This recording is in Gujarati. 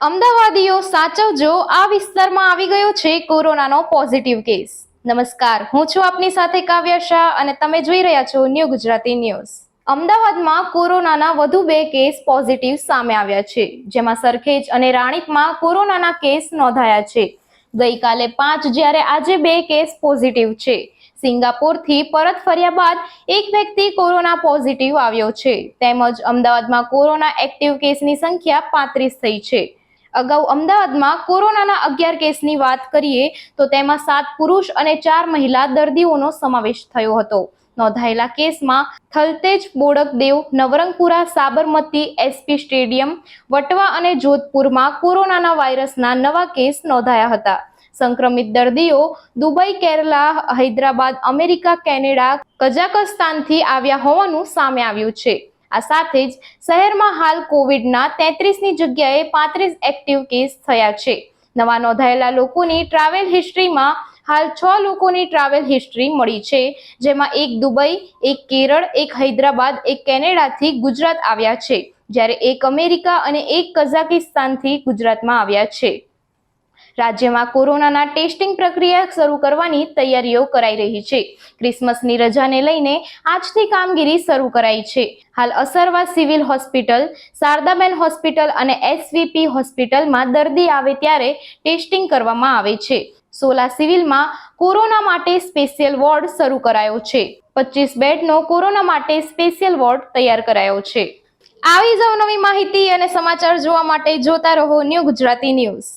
અમદાવાદીઓ સાચવજો, આ વિસ્તારમાં આવી ગયો છે કોરોનાનો પોઝિટિવ કેસ નમસ્કાર, હું છું આપની સાથે કાવ્યા શાહ અને તમે જોઈ રહ્યા છો ન્યૂ ગુજરાતી ન્યૂઝ અમદાવાદમાં કોરોનાના વધુ બે કેસ પોઝિટિવ સામે આવ્યા છે, જેમાં સરખેજ અને રાણીપમાં કોરોનાના કેસ નોંધાયા છે. ગઈકાલે પાંચ જ્યારે આજે બે કેસ પોઝિટિવ છે. સિંગાપોરથી પરત ફર્યા બાદ એક વ્યક્તિ કોરોના પોઝિટિવ આવ્યો છે. તેમજ અમદાવાદમાં કોરોના એક્ટિવ કેસની સંખ્યા પાંત્રીસ થઈ છે. અગાઉ અમદાવાદમાં કોરોનાના અગિયાર કેસની વાત કરીએ તો તેમાં સાત પુરુષ અને ચાર મહિલા દર્દીઓનો સમાવેશ થયો હતો. નોંધાયેલા કેસમાં થલતેજ, બોડકદેવ, નવરંગપુરા, સાબરમતી, એસપી સ્ટેડિયમ, વટવા અને જોધપુરમાં કોરોનાના વાયરસના નવા કેસ નોંધાયા હતા. સંક્રમિત દર્દીઓ Dubai, Kerala, Hyderabad, America, Canada કઝાકસ્તાનથી આવ્યા હોવાનું સામે આવ્યું છે. આ સાથે જ શહેરમાં હાલ કોવિડના તેત્રીસની જગ્યાએ પાંત્રીસ એક્ટિવ કેસ થયા છે. નવા નોંધાયેલા લોકોની ટ્રાવેલ હિસ્ટ્રીમાં હાલ છ લોકોની ટ્રાવેલ હિસ્ટ્રી મળી છે, જેમાં એક દુબઈ, એક કેરળ, એક હૈદરાબાદ, એક કેનેડાથી ગુજરાત આવ્યા છે, જ્યારે એક અમેરિકા અને એક કઝાકિસ્તાનથી ગુજરાતમાં આવ્યા છે. રાજ્યમાં કોરોનાના ટેસ્ટિંગ પ્રક્રિયા શરૂ કરવાની તૈયારીઓ કરાઈ રહી છે. ક્રિસમસની રજાને લઈને આજથી કામગીરી શરૂ કરાઈ છે. હાલ Asarwa civil hospital, Shardaben hospital અને એસવીપી હોસ્પિટલમાં દર્દી આવે ત્યારે ટેસ્ટિંગ કરવામાં આવે છે. સોલા સિવિલમાં કોરોના માટે સ્પેશિયલ વોર્ડ શરૂ કરાયો છે. પચીસ બેડનો કોરોના માટે સ્પેશિયલ વોર્ડ તૈયાર કરાયો છે. આવી જ નવી માહિતી અને સમાચાર જોવા માટે જોતા રહો ન્યૂ ગુજરાતી ન્યૂઝ.